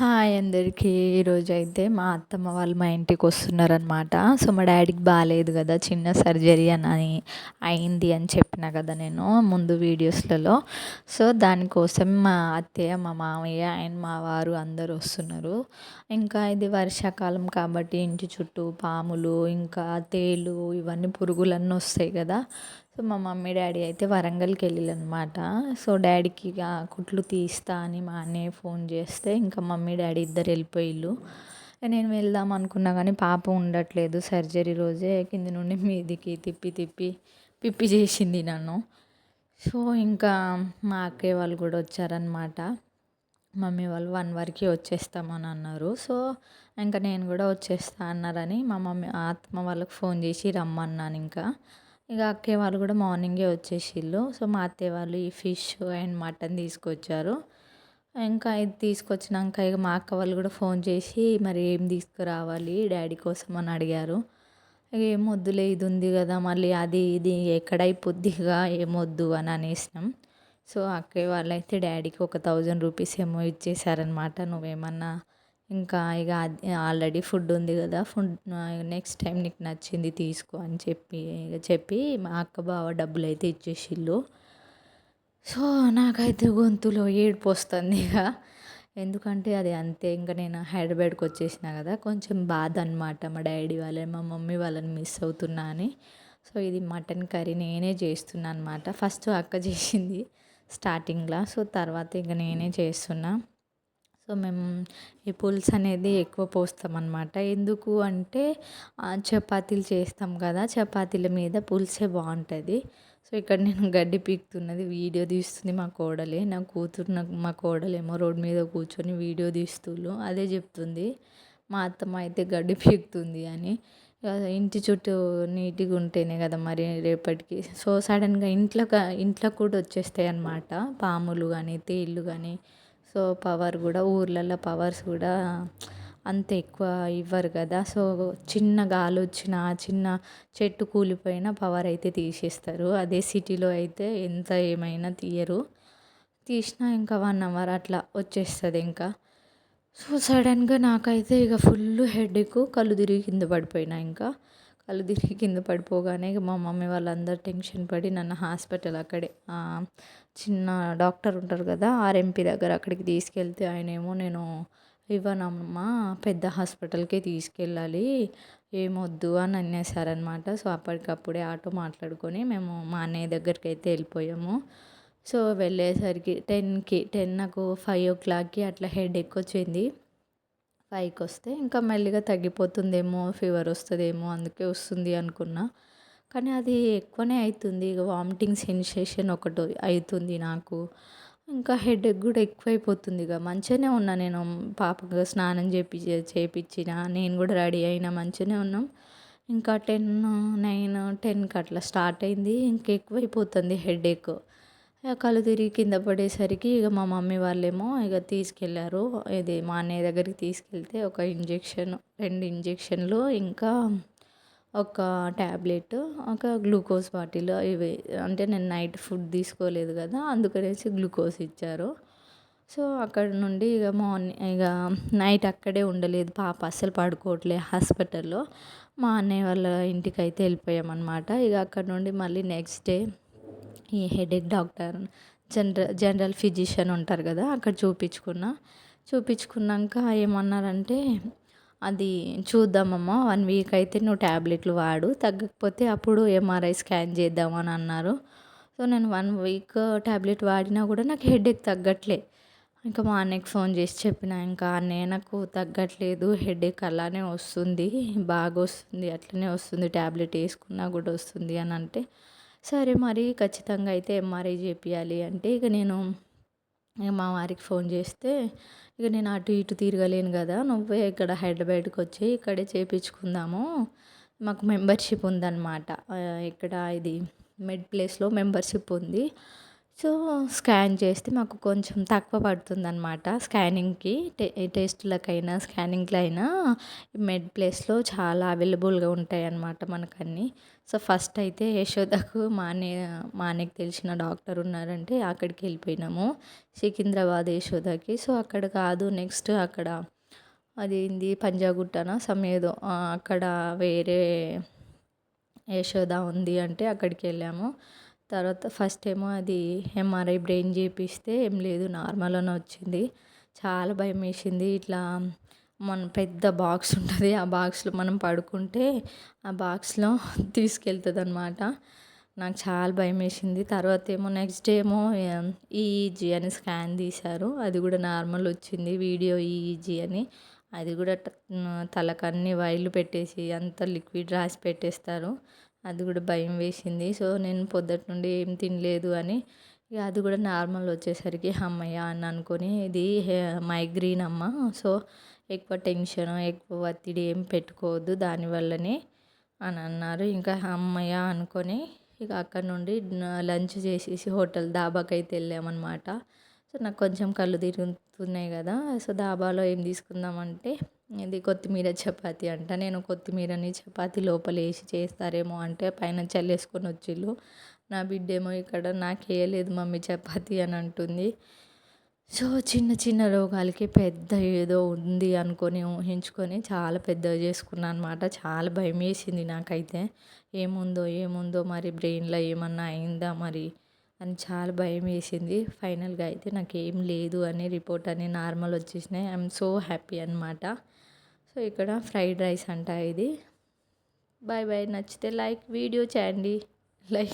Hi అందరికీ. ఈరోజు అయితే మా అత్తమ్మ వాళ్ళు మా ఇంటికి వస్తున్నారనమాట సో మా డాడీకి బాగాలేదు కదా చిన్న సర్జరీ అని అయింది అని చెప్పిన కదా నేను ముందు వీడియోస్లలో. సో దానికోసం మా అత్తయ్య మా మామయ్య అండ్ మా వారు అందరూ వస్తున్నారు. ఇంకా ఇది వర్షాకాలం కాబట్టి ఇంటి చుట్టూ పాములు ఇంకా తేలు ఇవన్నీ పురుగులన్నీ వస్తాయి కదా. సో మా మమ్మీ డాడీ అయితే వరంగల్కి వెళ్ళిరనమాట సో డాడీకి ఇక కుట్లు తీస్తా అని మా అన్నయ్య ఫోన్ చేస్తే ఇంకా మమ్మీ డాడీ ఇద్దరు వెళ్ళిపోయిళ్ళు. నేను వెళ్దాం అనుకున్నా కానీ పాప ఉండట్లేదు. సర్జరీ రోజే కింది నుండి మీదికి తిప్పి తిప్పి పిప్పి చేసింది నన్ను. సో ఇంకా మా అక్కయ్య వాళ్ళు కూడా వచ్చారనమాట. మమ్మీ వాళ్ళు వన్ వరకు వచ్చేస్తామని అన్నారు. సో ఇంకా నేను కూడా వచ్చేస్తా అన్నారని మా మమ్మీ ఆత్మ వాళ్ళకి ఫోన్ చేసి రమ్మన్నాను ఇంకా. ఇక అక్కయ్య వాళ్ళు కూడా మార్నింగే వచ్చేసిళ్ళు. సో మా అత్తయ్య వాళ్ళు ఈ ఫిష్ అండ్ మటన్ తీసుకొచ్చారు. ఇంకా ఇది తీసుకొచ్చినాక ఇక మా అక్క వాళ్ళు కూడా ఫోన్ చేసి మరి ఏం తీసుకురావాలి? డాడీ కోసం అని అడిగారు. ఇక ఏం వద్దులే ఇది ఉంది కదా మళ్ళీ అది ఇది ఎక్కడైపోద్దిగా ఏమొద్దు అని అనేసినాం. సో అక్కయ్య వాళ్ళు అయితే డాడీకి ఒక థౌజండ్ రూపీస్ ఏమో ఇచ్చేసారనమాట నువ్వేమన్నా ఇంకా ఇక ఆల్రెడీ ఫుడ్ ఉంది కదా ఫుడ్ నెక్స్ట్ టైం నీకు నచ్చింది తీసుకో అని చెప్పి ఇక చెప్పి మా అక్క బావ డబ్బులు అయితే ఇచ్చేసిళ్ళు. సో నాకైతే గొంతులో ఏడుపు వస్తుంది ఇక ఎందుకంటే అది అంతే ఇంకా నేను హైదరాబాద్కి వచ్చేసిన కదా కొంచెం బాధ అనమాట మా డాడీ వాళ్ళని మా మమ్మీ వాళ్ళని మిస్ అవుతున్నా అని. సో ఇది మటన్ కర్రీ నేనే చేస్తున్నా అనమాట ఫస్ట్ అక్క చేసింది స్టార్టింగ్లో సో తర్వాత ఇంకా నేనే చేస్తున్నా. సో మేము ఈ పులుసు అనేది ఎక్కువ పోస్తాం అనమాట ఎందుకు అంటే చపాతీలు చేస్తాం కదా చపాతీల మీద పులుసే బాగుంటుంది. సో ఇక్కడ నేను గడ్డి పీకుతున్నది వీడియో తీస్తుంది మా కోడలే. నా కూతురు నాకు మా కోడలేమో రోడ్డు మీద కూర్చొని వీడియో తీస్తుళ్ళు అదే చెప్తుంది మా అత్తమ్మ అయితే గడ్డి పీకుతుంది అని. ఇంటి చుట్టూ నీట్గా ఉంటేనే కదా మరి రేపటికి. సో సడన్గా ఇంట్లో ఇంట్లో కూడా వచ్చేస్తాయి అన్నమాట పాములు కానీ తేళ్ళు కానీ సో పవర్ కూడా ఊర్లలో పవర్స్ కూడా అంత ఎక్కువ ఇవ్వరు కదా. సో చిన్న గాలి వచ్చిన చిన్న చెట్టు కూలిపోయిన పవర్ అయితే తీసేస్తారు. అదే సిటీలో అయితే ఎంత ఏమైనా తీయరు. తీసినా ఇంకా వన్ అవర్ అట్లా వచ్చేస్తుంది ఇంకా. సో సడన్గా నాకైతే ఇక ఫుల్ హెడేక్ కళ్ళు తిరిగి కింద పడిపోయినా ఇంకా. కళ్ళు తిరిగి కింద పడిపోగానే మా మమ్మీ వాళ్ళందరూ టెన్షన్ పడి నన్ను హాస్పిటల్ అక్కడే చిన్న డాక్టర్ ఉంటారు కదా ఆర్ఎంపీ దగ్గర అక్కడికి తీసుకెళ్తే ఆయన ఏమో నేను ఇవ్వనమ్మా పెద్ద హాస్పిటల్కే తీసుకెళ్ళాలి ఏమొద్దు అని అనేసారనమాట సో అప్పటికప్పుడే ఆటో మాట్లాడుకొని మేము మా అన్నయ్య దగ్గరికి అయితే వెళ్ళిపోయాము. సో వెళ్ళేసరికి టెన్కి టెన్ నాకు ఫైవ్ ఓ క్లాక్కి అట్లా హెడ్ వచ్చింది ఫైవ్కి వస్తే ఇంకా మెల్లిగా తగ్గిపోతుందేమో ఫీవర్ వస్తుందేమో అందుకే వస్తుంది అనుకున్నా. కానీ అది ఎక్కువనే అవుతుంది ఇక వామిటింగ్ సెన్సేషన్ ఒకటి అవుతుంది నాకు. ఇంకా హెడేక్ కూడా ఎక్కువైపోతుంది ఇక. మంచిగానే ఉన్నా నేను. పాపకు స్నానం చేపి చేపించిన నేను కూడా రెడీ అయినా మంచిగానే ఉన్నాం. ఇంకా టెన్ నైన్ టెన్కి అట్లా స్టార్ట్ అయింది. ఇంకా ఎక్కువైపోతుంది హెడేక్. కళ్ళు తిరిగి కింద పడేసరికి ఇక మా మమ్మీ వాళ్ళేమో ఇక తీసుకెళ్ళారు ఇది మా అన్నయ్య దగ్గరికి తీసుకెళ్తే ఒక ఇంజెక్షన్ రెండు ఇంజెక్షన్లు ఇంకా ఒక ట్యాబ్లెట్ ఒక గ్లూకోజ్ బాటిల్ ఇవి. అంటే నేను నైట్ ఫుడ్ తీసుకోలేదు కదా అందుకనేసి గ్లూకోజ్ ఇచ్చారు. సో అక్కడ నుండి ఇక మార్నింగ్ ఇక నైట్ అక్కడే ఉండలేదు. పాప అస్సలు పడుకోవట్లే హాస్పిటల్లో. మా అన్నయ్య వాళ్ళ ఇంటికి అయితే వెళ్ళిపోయామన్నమాట. ఇక అక్కడ నుండి మళ్ళీ నెక్స్ట్ డే ఈ headache doctor general general physician ఉంటారు కదా అక్కడ చూపించుకున్నా. చూపించుకున్నాక ఏమన్నారంటే అది చూద్దామమ్మా వన్ వీక్ అయితే నువ్వు ట్యాబ్లెట్లు వాడు తగ్గకపోతే అప్పుడు ఎంఆర్ఐ స్కాన్ చేద్దామని అన్నారు. సో నేను వన్ వీక్ ట్యాబ్లెట్ వాడినా కూడా నాకు హెడేక్ తగ్గట్లే. ఇంకా మా అన్నయ్యకి ఫోన్ చేసి చెప్పిన ఇంకా అన్నయ్య నాకు తగ్గట్లేదు హెడేక్ అలానే వస్తుంది బాగా వస్తుంది అట్లనే వస్తుంది ట్యాబ్లెట్ వేసుకున్నా కూడా వస్తుంది అని అంటే సరే మరి ఖచ్చితంగా అయితే ఎంఆర్ఐ చేపియాలి అంటే ఇక నేను మా వారికి ఫోన్ చేస్తే ఇక నేను అటు ఇటు తిరగలేను కదా నువ్వే ఇక్కడ హైదరాబాద్కి వచ్చి ఇక్కడే చేపించుకుందాము. మాకు మెంబర్షిప్ ఉందన్నమాట. ఇక్కడ ఇది మెడ్ ప్లేస్లో మెంబర్షిప్ ఉంది. సో స్కాన్ చేస్తే మాకు కొంచెం తక్కువ పడుతుందన్నమాట. స్కానింగ్కి టే టెస్టులకైనా స్కానింగ్లైనా మెడ్ ప్లేస్లో చాలా అవైలబుల్గా ఉంటాయి అన్నమాట మనకన్నీ. సో ఫస్ట్ అయితే యశోదకు మానే మానేకి తెలిసిన డాక్టర్ ఉన్నారంటే అక్కడికి వెళ్ళిపోయినాము. సికింద్రాబాద్ యశోదకి. సో అక్కడ కాదు నెక్స్ట్ అక్కడ అదేంది పంజాగుట్టన సమ్ అక్కడ వేరే యశోద ఉంది అంటే అక్కడికి వెళ్ళాము. తర్వాత ఫస్ట్ ఏమో అది ఎంఆర్ఐ బ్రెయిన్ చేపిస్తే ఏం లేదు నార్మల్ అని వచ్చింది. చాలా భయం వేసింది. ఇట్లా మన పెద్ద బాక్స్ ఉంటుంది. ఆ బాక్స్లో మనం పడుకుంటే ఆ బాక్స్లో తీసుకెళ్తుంది అనమాట నాకు చాలా భయం వేసింది. తర్వాత ఏమో నెక్స్ట్ డే ఏమో ఈఈజీ అని స్కాన్ తీశారు. అది కూడా నార్మల్ వచ్చింది. వీడియో ఈఈజీ అని. అది కూడా తలకన్ని వైర్లు పెట్టేసి అంత లిక్విడ్ రాసి పెట్టేస్తారు. అది కూడా భయం వేసింది. సో నేను పొద్దుట నుండి ఏం తినలేదు అని ఇక అది కూడా నార్మల్ వచ్చేసరికి హమ్మయ్య అని అనుకొని ఇది మైగ్రీన్ అమ్మ. సో ఎక్కువ టెన్షన్ ఎక్కువ ఒత్తిడి ఏం పెట్టుకోవద్దు దానివల్లనే అని అన్నారు. ఇంకా అమ్మయ్య అనుకొని ఇక అక్కడ నుండి లంచ్ చేసేసి హోటల్ దాబాకి అయితే వెళ్ళామన్నమాట. సో నాకు కొంచెం కళ్ళు తిరుగుతున్నాయి కదా. సో దాబాలో ఏం తీసుకుందామంటే ఇది కొత్తిమీర చపాతి అంట. నేను కొత్తిమీరని చపాతి లోపల వేసి చేస్తారేమో అంటే పైన చల్లేసుకొని వచ్చిళ్ళు. నా బిడ్డేమో ఇక్కడ నాకు వేయలేదు మమ్మీ చపాతి అని అంటుంది. సో చిన్న చిన్న రోగాలకి పెద్ద ఏదో ఉంది అనుకొని ఊహించుకొని చాలా పెద్దగా చేసుకున్నాను అనమాట చాలా భయం వేసింది నాకైతే. ఏముందో ఏముందో మరి బ్రెయిన్లో ఏమన్నా అయిందా మరి అని చాలా భయం వేసింది. ఫైనల్గా అయితే నాకు ఏం లేదు అని రిపోర్ట్ అని నార్మల్ వచ్చేసినాయి. ఐఎమ్ సో హ్యాపీ అనమాట సో ఇక్కడ ఫ్రైడ్ రైస్ అంట ఇది. Bye bye. నచ్చితే లైక్ వీడియో చేయండి. లైక్